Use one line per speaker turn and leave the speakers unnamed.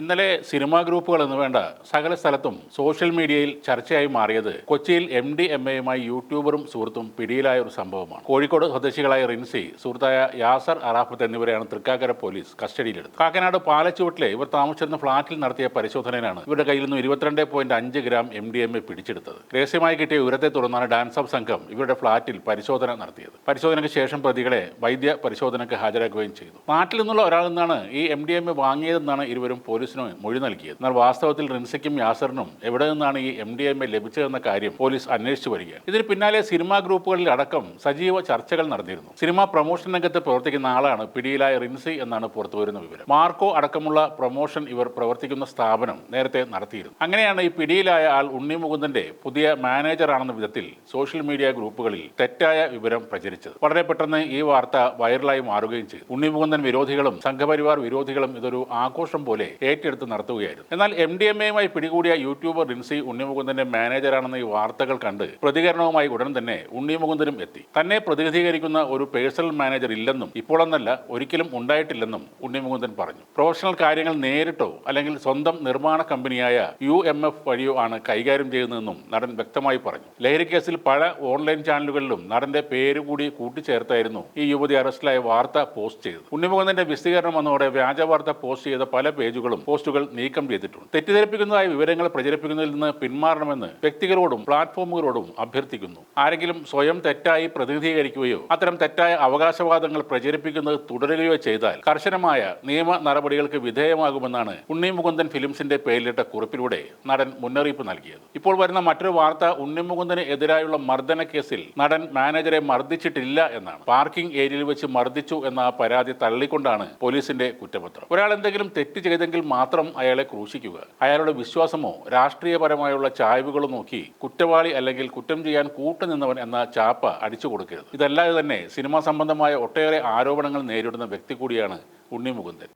ഇന്നലെ സിനിമാ ഗ്രൂപ്പുകൾ എന്ന് വേണ്ട സകല സ്ഥലത്തും സോഷ്യൽ മീഡിയയിൽ ചർച്ചയായി മാറിയത് കൊച്ചിയിൽ എം ഡി എം എയുമായി യൂട്യൂബറും സുഹൃത്തും പിടിയിലായ ഒരു സംഭവമാണ്. കോഴിക്കോട് സ്വദേശികളായ റിൻസി സുഹൃത്തായ യാസർ അറാഫത്ത് എന്നിവരെയാണ് തൃക്കാക്കര പോലീസ് കസ്റ്റഡിയിലെടുത്തത്. കാക്കനാട് പാലച്ചുവട്ടിലെ ഇവർ താമസിച്ചിരുന്ന ഫ്ളാറ്റിൽ നടത്തിയ പരിശോധനയിലാണ് ഇവരുടെ കയ്യിൽ നിന്ന് ഇരുപത്തിരണ്ട് പോയിന്റ് അഞ്ച് gram M D M A പിടിച്ചെടുത്തത്. രഹസ്യമായി കിട്ടിയ വിവരത്തെ തുടർന്നാണ് ഡാൻസ് ഓഫ് സംഘം ഇവരുടെ ഫ്ളാറ്റിൽ പരിശോധന നടത്തിയത്. പരിശോധനയ്ക്ക് ശേഷം പ്രതികളെ വൈദ്യ പരിശോധനയ്ക്ക് ഹാജരാക്കുകയും ചെയ്തു. നാട്ടിൽ നിന്നുള്ള ഒരാളിൽ നിന്നാണ് ഈ എം ഡി എം എ വാങ്ങിയതെന്നാണ് ഇരുവരും പോലീസിന് മൊഴി നൽകിയത്. എന്നാൽ വാസ്തവത്തിൽ റിൻസയ്ക്കും യാസറിനും എവിടെ നിന്നാണ് ഈ എം ഡി എം എ ലഭിച്ചതെന്ന കാര്യം പോലീസ് അന്വേഷിച്ചു വരികയാണ്. ഇതിന് പിന്നാലെ സിനിമാ ഗ്രൂപ്പുകളിൽ അടക്കം സജീവ ചർച്ചകൾ നടന്നിരുന്നു. സിനിമാ പ്രൊമോഷൻ രംഗത്ത് പ്രവർത്തിക്കുന്ന ആളാണ് പിടിയിലായ റിൻസി എന്നാണ് പുറത്തുവരുന്ന വിവരം. മാർക്കോ അടക്കമുള്ള പ്രൊമോഷൻ ഇവർ പ്രവർത്തിക്കുന്ന സ്ഥാപനം നേരത്തെ നടത്തിയിരുന്നു. അങ്ങനെയാണ് ഈ പിടിയിലായ ആൾ ഉണ്ണി മുകുന്ദന്റെ പുതിയ മാനേജറാണെന്ന വിധത്തിൽ സോഷ്യൽ മീഡിയ ഗ്രൂപ്പുകളിൽ തെറ്റായ വിവരം പ്രചരിച്ചത്. വളരെ പെട്ടെന്ന് ഈ വാർത്ത വൈറലായി മാറുകയും ചെയ്തു. ഉണ്ണി മുകുന്ദൻ വിരോധികളും സംഘപരിവാർ വിരോധികളും ഇതൊരു ആഘോഷം പോലെ ഏറ്റെടുത്ത് നടത്തുകയായിരുന്നു. എന്നാൽ എം ഡി എം എയുമായി പിടികൂടിയ യൂട്യൂബർ റിൻസി ഉണ്ണിമുകുന്ദന്റെ മാനേജറാണെന്ന ഈ വാർത്തകൾ കണ്ട് പ്രതികരണവുമായി ഉടൻ തന്നെ ഉണ്ണിമുകുന്ദനും എത്തി. തന്നെ പ്രതിനിധീകരിക്കുന്ന ഒരു പേഴ്സണൽ മാനേജർ ഇല്ലെന്നും ഇപ്പോഴെന്നല്ല ഒരിക്കലും ഉണ്ടായിട്ടില്ലെന്നും ഉണ്ണിമുകുന്ദൻ പറഞ്ഞു. പ്രൊഫഷണൽ കാര്യങ്ങൾ നേരിട്ടോ അല്ലെങ്കിൽ സ്വന്തം നിർമ്മാണ കമ്പനിയായ യു എം എഫ് വഴിയോ ആണ് കൈകാര്യം ചെയ്യുന്നതെന്നും നടൻ വ്യക്തമായി പറഞ്ഞു. ലഹരി കേസിൽ പല ഓൺലൈൻ ചാനലുകളിലും നടന്റെ പേര് കൂടി കൂട്ടിച്ചേർത്തായിരുന്നു ഈ യുവതി അറസ്റ്റിലായ വാർത്ത പോസ്റ്റ് ചെയ്തത്. ഉണ്ണിമുകുന്ദന്റെ വിശദീകരണം വന്നതോടെ വ്യാജ വാർത്ത പോസ്റ്റ് ചെയ്ത പല പേജുകളും പോസ്റ്റുകൾ നീക്കം ചെയ്തിട്ടുണ്ട്. തെറ്റിദ്ധരിപ്പിക്കുന്നതായ വിവരങ്ങൾ പ്രചരിപ്പിക്കുന്നതിൽ നിന്ന് പിന്മാറണമെന്ന് വ്യക്തികളോടും പ്ലാറ്റ്ഫോമുകളോടും അഭ്യർത്ഥിക്കുന്നു. ആരെങ്കിലും സ്വയം തെറ്റായി പ്രതിനിധീകരിക്കുകയോ അത്തരം തെറ്റായ അവകാശവാദങ്ങൾ പ്രചരിപ്പിക്കുന്നത് തുടരുകയോ ചെയ്താൽ കർശനമായ നിയമ നടപടികൾക്ക് വിധേയമാകുമെന്നാണ് ഉണ്ണി മുകുന്ദൻ ഫിലിംസിന്റെ പേരിലിട്ട കുറിപ്പിലൂടെ നടൻ മുന്നറിയിപ്പ് നൽകിയത്. ഇപ്പോൾ വരുന്ന മറ്റൊരു വാർത്ത ഉണ്ണി മുകുന്ദന് എതിരായുള്ള മർദ്ദന കേസിൽ നടൻ മാനേജറെ മർദ്ദിച്ചിട്ടില്ല എന്നാണ്. പാർക്കിംഗ് ഏരിയയിൽ വെച്ച് മർദ്ദിച്ചു എന്ന പരാതി തള്ളിക്കൊണ്ടാണ് പോലീസിന്റെ കുറ്റപത്രം. ഒരാൾ എന്തെങ്കിലും തെറ്റ് ചെയ്തെങ്കിൽ മാത്രം അയാളെ ക്രൂശിക്കുക. അയാളുടെ വിശ്വാസമോ രാഷ്ട്രീയപരമായുള്ള ചായ്വുകളോ നോക്കി കുറ്റവാളി അല്ലെങ്കിൽ കുറ്റം ചെയ്യാൻ കൂട്ടുനിന്നവൻ എന്ന ചാപ്പ അടിച്ചു കൊടുക്കരുത്. ഇതല്ലാതെ തന്നെ സിനിമാ സംബന്ധമായ ഒട്ടേറെ ആരോപണങ്ങൾ നേരിടുന്ന വ്യക്തി കൂടിയാണ് ഉണ്ണി മുകുന്ദൻ